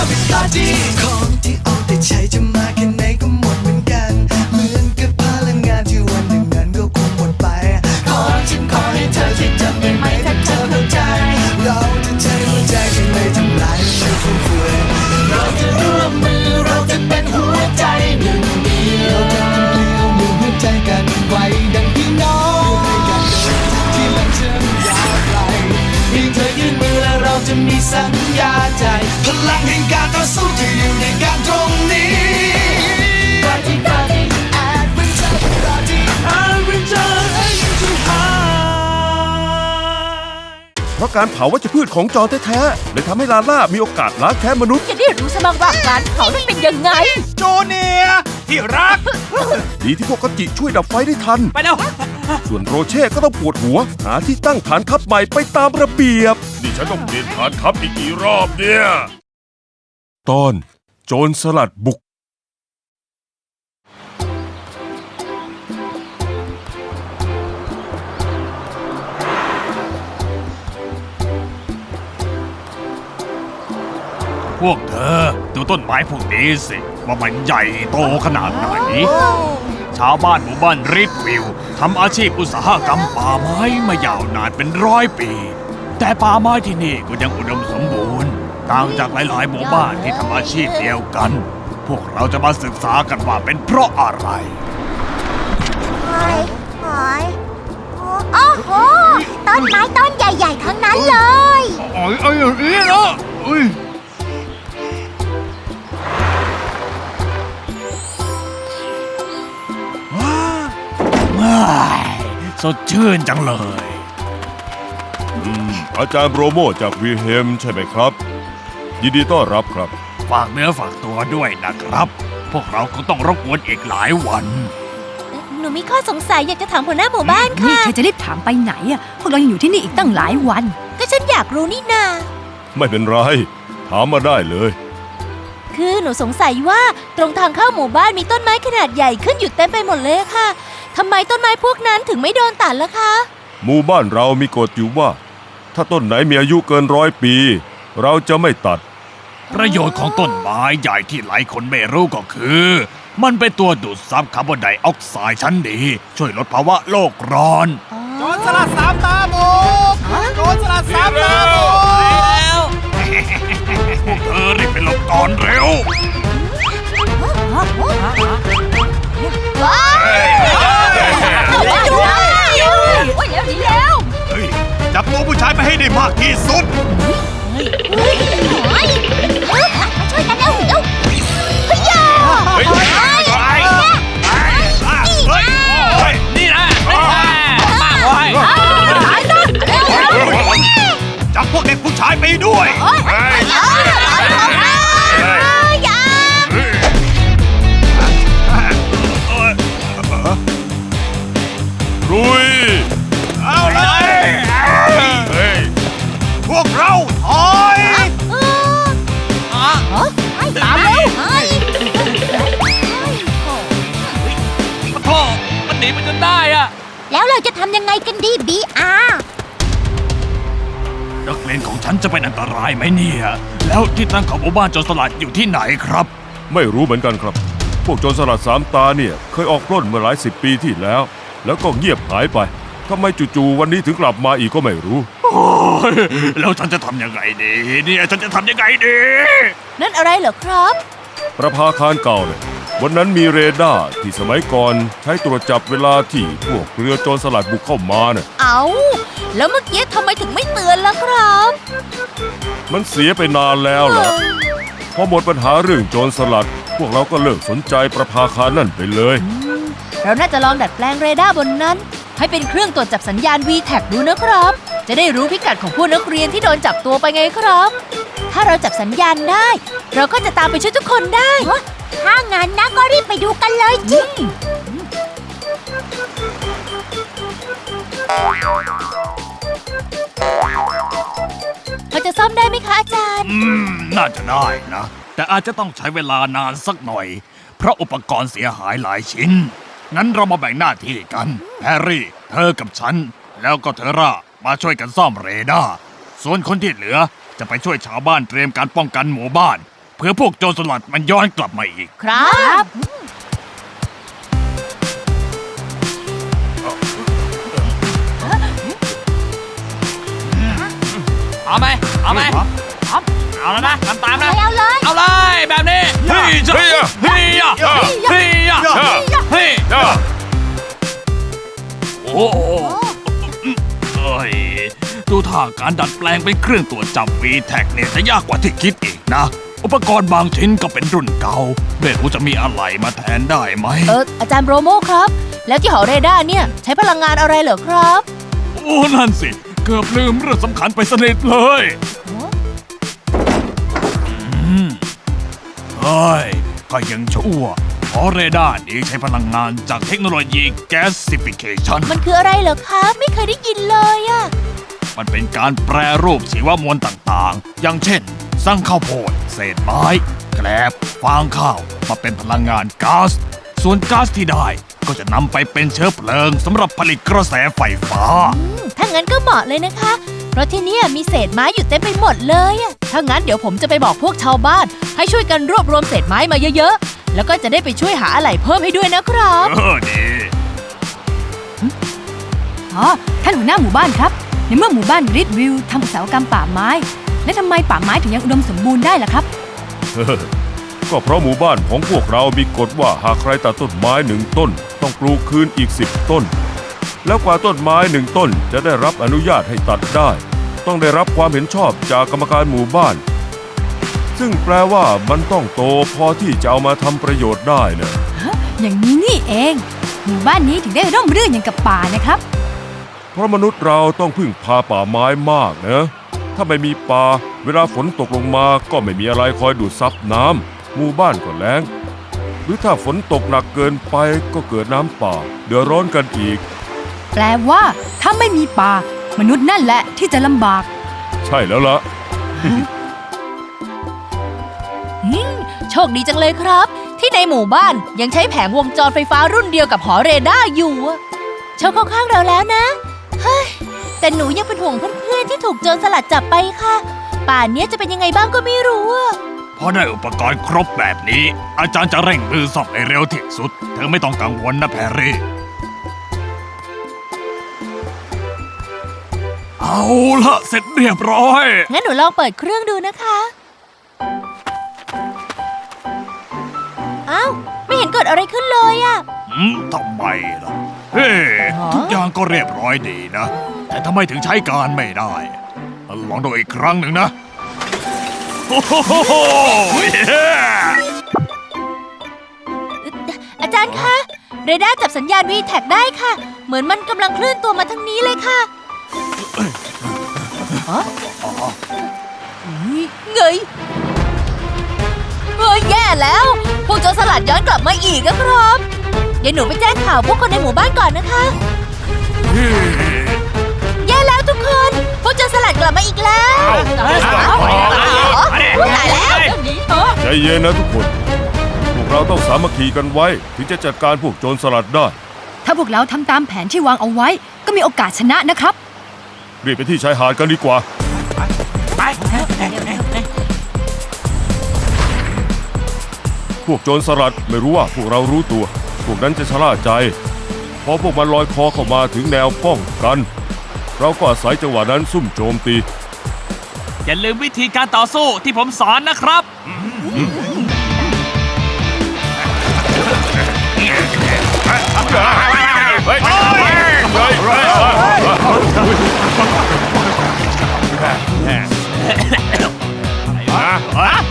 everybody ของที่เอาแต่ใช้จะมาแค่ไหนก็หมดเหมือนกัน เหมือนกับพลังงานที่วันหนึ่งนั้นก็คงหมดไป ขอฉันขอให้เธอคิดจำได้ไหมถ้าเธอเข้าใจ เราจะใช้หัวใจที่ไม่ทำลายไม่ฟุ่มเฟือยเราจะร่วมมือเราจะเป็นหัวใจหนึ่งเดียวเราจะทำเดียวหนึ่งหัวใจกันไว้ดังพี่น้องเพื่อให้กันเดินที่มันเชื่อมยาวไกลเพียงเธอยื่นมือและเราจะมีสัญ พลังแห่งการต่อสู้ที่อยู่ในการตรงนี้ Party Party Adventure Party Adventure Adventure High เพราะการเผาวัชพืชของจอแท้ๆเลยทำให้ลาล่ามีโอกาสล้างแค้นมนุษย์ จะได้รู้สมังว่าการเผานั้นเป็นยังไง โจเนียร์ที่รัก ดีที่พวกกจิช่วยดับไฟได้ทัน ไปแล้ว ส่วนโรเช่ก็ต้องปวดหัว หาที่ตั้งฐานทัพใหม่ไปตามระเบียบ นี่ฉันต้องเปลี่ยนฐานทัพอีกกี่รอบเนี่ย ตอน โจรสลัดบุก พวกเธอดูต้นไม้พวกนี้สิ ว่ามันใหญ่โตขนาดไหน ชาวบ้านหมู่บ้านริดวิว ทำอาชีพอุตสาหกรรมป่าไม้มายาวนานเป็นร้อยปี แต่ป่าไม้ที่นี่ก็ยังอุดมสมบูรณ์ ต่างจากหลายๆหมู่บ้านที่ทำอาชีพเดียวกัน พวกเราจะมาศึกษากันว่าเป็นเพราะอะไรหอยหอยโอ้โห ต้นไม้ต้นใหญ่ ๆ ทั้งนั้นเลยโอ้ยไอ้อย่างนี้นะอุ้ย สดชื่นจังเลยอาจารย์โบรโมจากวีเฮมใช่ไหมครับ ยินดีต้อนรับครับ ฝากเนื้อฝากตัวด้วยนะครับ พวกเราคงต้องรบกวนอีกหลายวัน หนูมีข้อสงสัยอยากจะถามหัวหน้าหมู่บ้านนี่ค่ะ เธอจะรีบถามไปไหนอะ พวกเรายังอยู่ที่นี่อีกตั้งหลายวัน ก็ฉันอยากรู้นี่นา ไม่เป็นไร ถามมาได้เลย คือหนูสงสัยว่าตรงทางเข้าหมู่บ้านมีต้นไม้ขนาดใหญ่ขึ้นอยู่เต็มไปหมดเลยค่ะ ทำไมต้นไม้พวกนั้นถึงไม่โดนตัดล่ะคะ หมู่บ้านเรามีกฎอยู่ว่า ถ้าต้นไหนมีอายุเกินร้อยปี เราจะไม่ตัด ประโยชน์ของต้นไม้ใหญ่ที่หลายคนไม่รู้ก็คือ มันเป็นตัวดูดซับคาร์บอนไดออกไซด์ชั้นดี ช่วยลดภาวะโลกร้อนโจรสลัดสามตาบุกโจรสลัดสามตาบุกพวกเธอรีบไปหลบก่อนเร็ว จับตัวผู้ชายไปให้ได้มากที่สุด ช่วยกันเร็วเร็วเฮ้ยเฮ้ยเฮ้ยเฮ้ยนี่นะจับพวกเด็กผู้ชายไปด้วยรุย เอาเลยเฮ้ย วกเราถอยตามเร็วพ่อมันหนีไปจนได้อะแล้วเราจะทำยังไงกันดีบีอาร์นักเรียนของฉันจะเป็นอันตรายไหมเนี่ย แล้วที่ตั้งของหมู่บ้านโจรสลัดอยู่ที่ไหนครับ ไม่รู้เหมือนกันครับ พวกโจรสลัดสามตาเนี่ย เคยออกปล้นเมื่อหลายสิบปีที่แล้ว แล้วก็เงียบหายไปทำไมจู่ๆวันนี้ถึงกลับมาอีกก็ไม่รู้ โอ้ยแล้วฉันจะทำยังไงดีเนี่ยฉันจะทำยังไงดีนั่นอะไรเหรอครับ ประภาคารเก่าเนี่ยวันนั้นมีเรดาร์ที่สมัยก่อนใช้ตรวจจับเวลาที่พวกเรือโจรสลัดบุกเข้ามาเนี่ยเอา แล้วเมื่อกี้ทำไมถึงไม่เตือนล่ะครับ มันเสียไปนานแล้วเหรอพอหมดปัญหาเรื่องโจรสลัด พวกเราก็เลิกสนใจประภาคารนั่นไปเลย เราน่าจะลองดัดแปลงเรดาร์บนนั้น ให้เป็นเครื่องตรวจจับสัญญาณ v t a g ดูนะครับ จะได้รู้พิกัดของพวกนักเรียนที่โดนจับตัวไปไงครับ ถ้าเราจับสัญญาณได้ เราก็จะตามไปช่วยทุกคนได้ ถ้างั้นนะก็รีบไปดูกันเลยจิพอจะซ่อมได้ไหมคะอาจารย์ อืม น่าจะได้นะ แต่อาจจะต้องใช้เวลานานสักหน่อย เพราะอุปกรณ์เสียหายหลายชิ้น งั้นเรามาแบ่งหน้าที่กัน แพรรี่ เธอกับฉัน แล้วก็เธอร่า มาช่วยกันซ่อมเรดาร์ส่วนคนที่เหลือจะไปช่วยชาวบ้านเตรียมการป้องกันหมู่บ้าน เพื่อพวกโจรสลัดมันย้อนกลับมาอีก ครับ เอาไหมเอาไหมเอาแล้วนะทำตามนะ เอาเลย เอาเลยแบบนี้เฮ้ยจ้ะเฮ้ย การดัดแปลงเป็นเครื่องตรวจจับ VTAC เนี่ยจะยากกว่าที่คิดอีกนะ อุปกรณ์บางชิ้นก็เป็นรุ่นเก่าไม่รู้จะมีอะไรมาแทนได้ไหม เอออาจารย์โบรโมครับ แล้วที่หอเรดาร์เนี่ย ใช้พลังงานอะไรเหรอครับ โอ้นั่นสิ เกือบลืมเรื่องสำคัญไปสนิทเลยอืมเฮ้ยก็ยังชั่วเพราะเรดาร์นี้ใช้พลังงานจากเทคโนโลยี Gasification มันคืออะไรเหรอครับไม่เคยได้ยินเลยอะ มันเป็นการแปรรูปชีวมวลต่างๆ อย่างเช่นสั่งข้าวโพด เศษไม้ แกลบ ฟางข้าว มาเป็นพลังงานก๊าซ ส่วนก๊าซที่ได้ก็จะนำไปเป็นเชื้อเพลิงสำหรับผลิตกระแสไฟฟ้าอืมถ้างั้นก็เหมาะเลยนะคะ เพราะที่เนี่ยมีเศษไม้อยู่เต็มไปหมดเลยอะถ้างั้นเดี๋ยวผมจะไปบอกพวกชาวบ้าน ให้ช่วยกันรวบรวมเศษไม้มาเยอะๆ แล้วก็จะได้ไปช่วยหาอะไหล่เพิ่มให้ด้วยนะครับ เออดี อ๋อ ท่านหัวหน้าหมู่บ้านครับ ในเมื่อหมู่บ้านริดวิวทำอุตสาหกรรมป่าไม้ และทำไมป่าไม้ถึงยังอุดมสมบูรณ์ได้ล่ะครับ ก็เพราะหมู่บ้านของพวกเรามีกฎว่าหากใครตัดต้นไม้หนึ่งต้น ต้องปลูกคืนอีกสิบต้น แล้วกว่าต้นไม้หนึ่งต้นจะได้รับอนุญาตให้ตัดได้ ต้องได้รับความเห็นชอบจากกรรมการหมู่บ้าน ซึ่งแปลว่ามันต้องโตพอที่จะเอามาทำประโยชน์ได้นะอย่างนี้นี่เอง หมู่บ้านนี้ถึงได้ร่มรื่นอย่างกับป่านะครับ เพราะมนุษย์เราต้องพึ่งพาป่าไม้มากนะ ถ้าไม่มีป่าเวลาฝนตกลงมาก็ไม่มีอะไรคอยดูดซับน้ำหมู่บ้านก็แล้ง หรือถ้าฝนตกหนักเกินไปก็เกิดน้ำป่า เดือดร้อนกันอีก แปลว่า ถ้าไม่มีป่า มนุษย์นั่นแหละที่จะลำบาก ใช่แล้วล่ะโชคดีจังเลยครับ ที่ในหมู่บ้านยังใช้แผงวงจรไฟฟ้ารุ่นเดียวกับหอเรดาร์อยู่อะโชคเข้าข้างเราแล้วนะเฮ้ย แต่หนูยังเป็นห่วงเพื่อนๆที่ถูกโจรสลัดจับไปค่ะ ป่านเนี้ยจะเป็นยังไงบ้างก็ไม่รู้อะพอได้อุปกรณ์ครบแบบนี้ อาจารย์จะเร่งมือสอบให้เร็วที่สุด เธอไม่ต้องกังวลนะแพรรี่ เอาละเสร็จเรียบร้อย งั้นหนูลองเปิดเครื่องดูนะคะอ้าวไม่เห็นเกิดอะไรขึ้นเลยอะ อืมทำไมล่ะ เฮ้ทุกอย่างก็เรียบร้อยดีนะ แต่ทำไมถึงใช้การไม่ได้ ลองดูอีกครั้งหนึ่งนะ โอ้โหเย้อาจารย์คะ เรดาร์จับสัญญาณ v t a g ได้ค่ะ เหมือนมันกำลังเคลื่อนตัวมาทางนี้เลยค่ะฮะเงยเฮ้ยแย่แล้ว พวกโจรสลัดย้อนกลับมาอีกนะครับ เดี๋ยวหนูไปแจ้งข่าวพวกคนในหมู่บ้านก่อนนะคะ แย่แล้วทุกคน พวกโจรสลัดกลับมาอีกแล้วตายแล้วใจเย็นนะทุกคน พวกเราต้องสามัคคีกันไว้ ถึงจะจัดการพวกโจรสลัดได้ ถ้าพวกเราทำตามแผนที่วางเอาไว้ ก็มีโอกาสชนะนะครับ รีบไปที่ชายหาดกันดีกว่า ไป พวกโจรสลัดไม่รู้ว่าพวกเรารู้ตัว พวกนั้นจะชะล่าใจ พอพวกมันลอยคอเข้ามาถึงแนวป้องกัน เราก็อาศัยจังหวะนั้นซุ่มโจมตี อย่าลืมวิธีการต่อสู้ที่ผมสอนนะครับ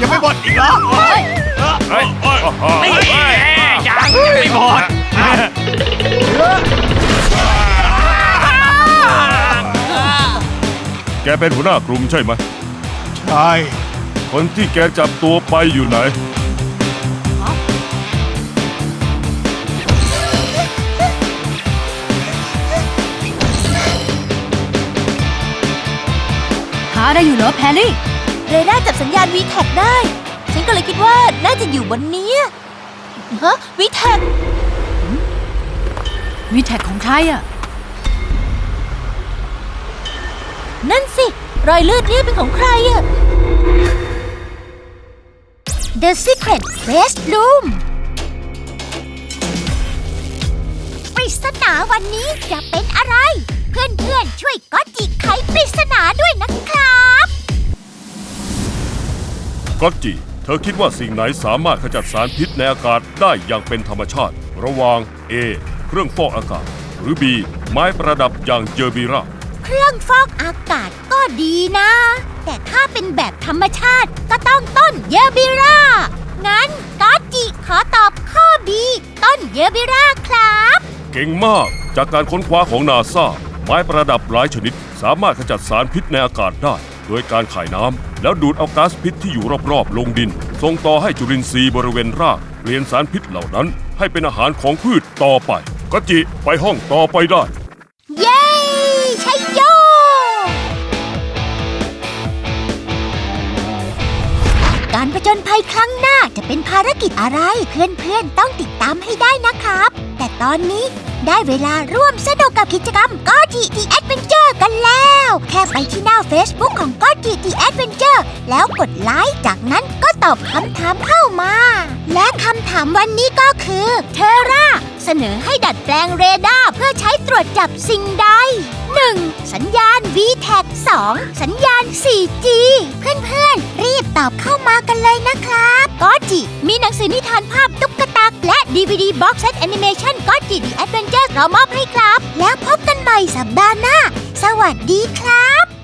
ยังไม่หมดอีกเหรอเฮ้ แกเป็นหัวหน้ากลุ่มใช่ไหม ใช่ คนที่แกจับตัวไปอยู่ไหน หาอะไรอยู่เหรอแพรรี่ เรดาร์จับสัญญาณ v t a g ได้ ฉันก็เลยคิดว่าน่าจะอยู่บนนี้ฮะ v t a g วีแท็กของใครอะ นั่นสิ รอยเลือดเนี่ยเป็นของใครอะ The Secret Bedroom ปริศนาวันนี้จะเป็นอะไร เพื่อนๆ ช่วยก็จิไขปริศนาด้วยนะครับก็จิ เธอคิดว่าสิ่งไหนสามารถขจัดสารพิษในอากาศได้อย่างเป็นธรรมชาติ ระหว่าง A เครื่องฟอกอากาศ หรือ B ไม้ประดับอย่างเจอร์บีรา เครื่องฟอกอากาศก็ดีนะ แต่ถ้าเป็นแบบธรรมชาติก็ต้องต้นเยบิรางั้นก็จิขอตอบข้อ B ต้นเยบิราครับ เก่งมากจากการค้นคว้าของนาซาไม้ประดับหลายชนิด สามารถขจัดสารพิษในอากาศได้ โดยการขายน้ำแล้วดูดเอาก๊าซพิษที่อยู่รอบๆ ลงดิน ส่งต่อให้จุลินทรีย์บริเวณรากเปลี่ยนสารพิษเหล่านั้น ให้เป็นอาหารของพืชต่อไปกจิไปห้องต่อไปได้ ญภัยครั้งหน้าจะเป็นภารกิจอะไรเพื่อนๆต้องติดตามให้ได้นะครับ แต่ตอนนี้ได้เวลาร่วมสนุกกับกิจกรรมก็จีดีแอดเวนเจอร์กันแล้ว แค่ไปที่หน้า Facebook ของก็จีดีแอดเวนเจอร์แล้วกดไลค์จากนั้นก็ตอบคำถามเข้ามา และคำถามวันนี้ก็คือเทรา เสนอให้ดัดแปลงเรดาร์เพื่อใช้ตรวจจับสิ่งใด 1. สัญญาณ VTAC 2สัญญาณ 4G เพื่อนๆ รีบตอบเข้ามากันเลยนะครับก็จิมีหนังสือนิทานภาพตุ๊กตาและ DVD Box Set Animation ก็จิ The Adventure เรามอบให้ครับ แล้วพบกันใหม่สัปดาห์หน้า สวัสดีครับ